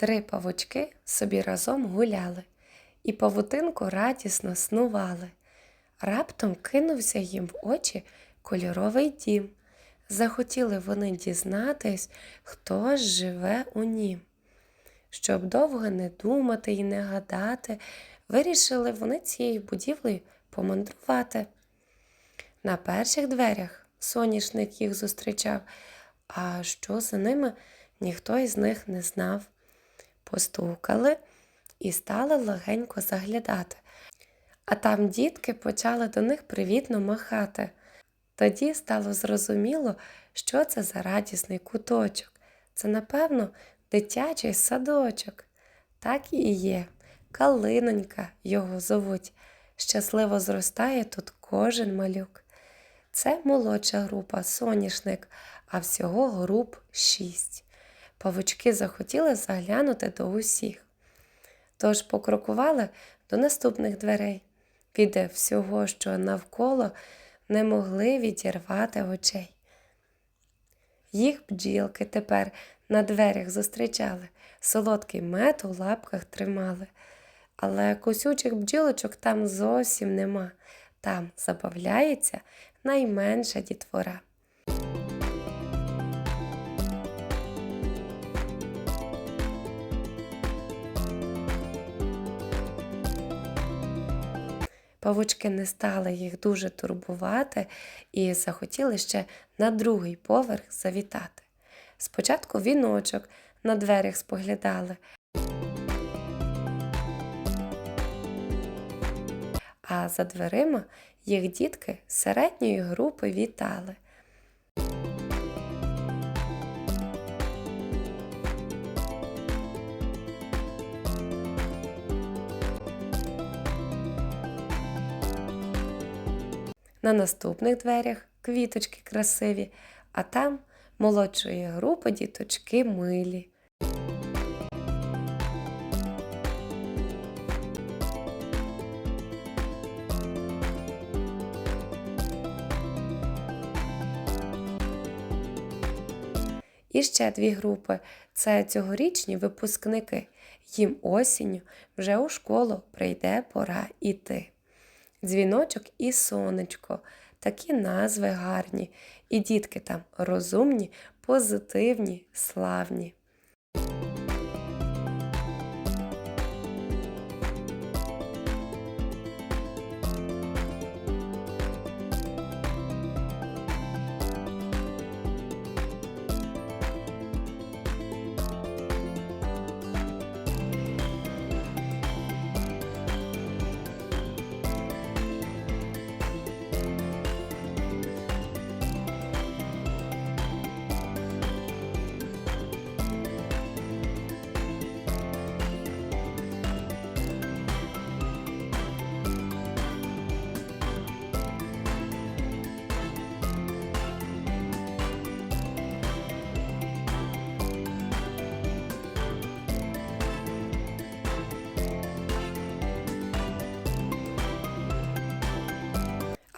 Три павучки собі разом гуляли, і павутинку радісно снували. Раптом кинувся їм в очі кольоровий дім. Захотіли вони дізнатись, хто живе у нім. Щоб довго не думати і не гадати, вирішили вони цією будівлею помандрувати. На перших дверях соняшник їх зустрічав, а що за ними ніхто із них не знав. Постукали і стали легенько заглядати. А там дітки почали до них привітно махати. Тоді стало зрозуміло, що це за радісний куточок. Це, напевно, дитячий садочок. Так і є. Калинонька його зовуть. Щасливо зростає тут кожен малюк. Це молодша група соняшник, а всього груп шість. Павучки захотіли заглянути до усіх. Тож покрокували до наступних дверей. Від всього, що навколо, не могли відірвати очей. Їх бджілки тепер на дверях зустрічали, солодкий мед у лапках тримали. Але косючих бджілочок там зовсім нема. Там забавляється найменша дітвора. Павучки не стали їх дуже турбувати і захотіли ще на другий поверх завітати. Спочатку віночок на дверях споглядали, а за дверима їх дітки середньої групи вітали. На наступних дверях квіточки красиві, а там молодшої групи діточки милі. І ще дві групи це цьогорічні випускники. Їм осінню вже у школу прийде пора іти. Дзвіночок і сонечко, такі назви гарні, і дітки там розумні, позитивні, славні.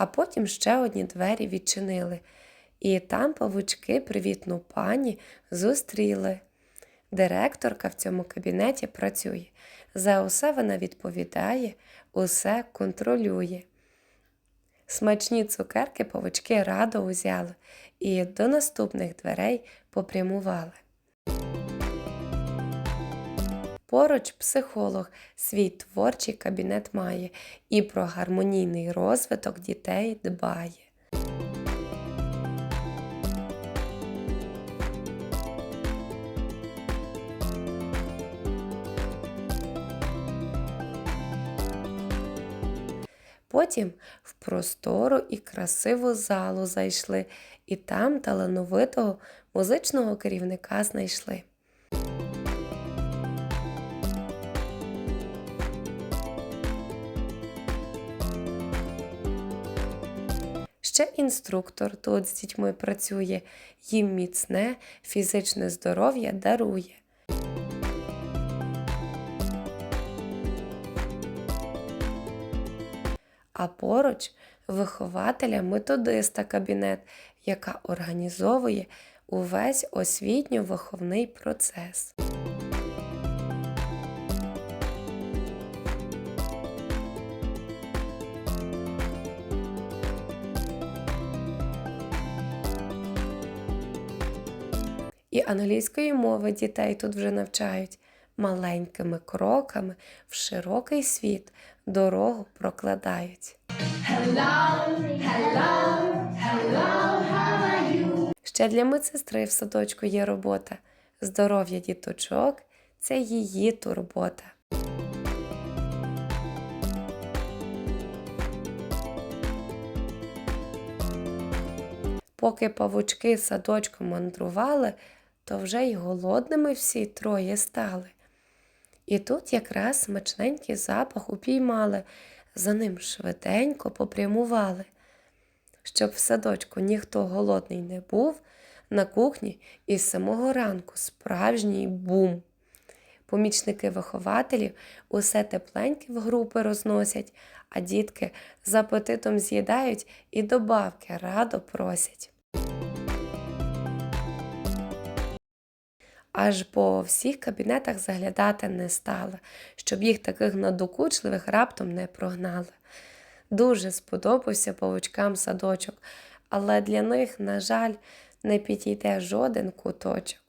А потім ще одні двері відчинили, і там павучки привітну пані зустріли. Директорка в цьому кабінеті працює. За усе вона відповідає, усе контролює. Смачні цукерки павучки радо узяли і до наступних дверей попрямували. Поруч психолог свій творчий кабінет має і про гармонійний розвиток дітей дбає. Потім в простору і красиву залу зайшли, і там талановитого музичного керівника знайшли. Ще інструктор тут з дітьми працює, їм міцне фізичне здоров'я дарує. А поруч вихователя методиста кабінет, яка організовує увесь освітньо-виховний процес. І англійської мови дітей тут вже навчають маленькими кроками в широкий світ дорогу прокладають. Ще для медсестри в садочку є робота. Здоров'я діточок це її турбота. Поки павучки садочком мандрували, то вже й голодними всі троє стали. І тут якраз смачненький запах упіймали, за ним швиденько попрямували. Щоб в садочку ніхто голодний не був, на кухні із самого ранку справжній бум. Помічники вихователів усе тепленьке в групи розносять, а дітки з апетитом з'їдають і добавки радо просять. Аж по всіх кабінетах заглядати не стала, щоб їх таких надокучливих раптом не прогнали. Дуже сподобався павучкам садочок, але для них, на жаль, не підійде жоден куточок.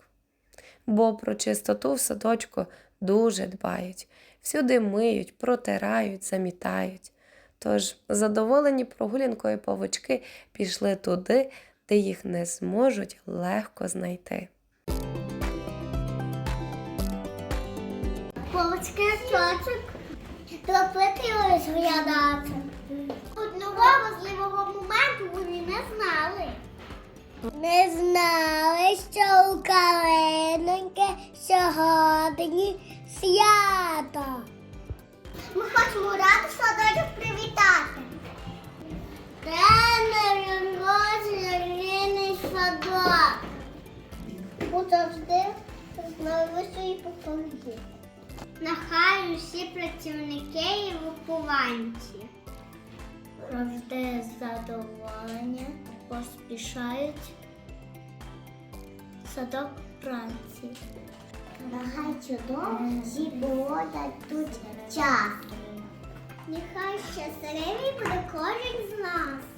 Бо про чистоту в садочку дуже дбають, всюди миють, протирають, замітають. Тож задоволені прогулянкою павучки пішли туди, де їх не зможуть легко знайти. Полочки чочок, тропити розглядати. Одного важливого моменту вони не знали. Не знали, що у калиноньки сьогодні свято. Ми хочемо раду садочок привітати. День народжений садок. Будь завжди з найвищої покоління. Нехай усі працівники і вихованці завжди задоволення поспішають садок праці. Нехай чудово всі проводять тут час. Нехай щасливий буде кожен з нас.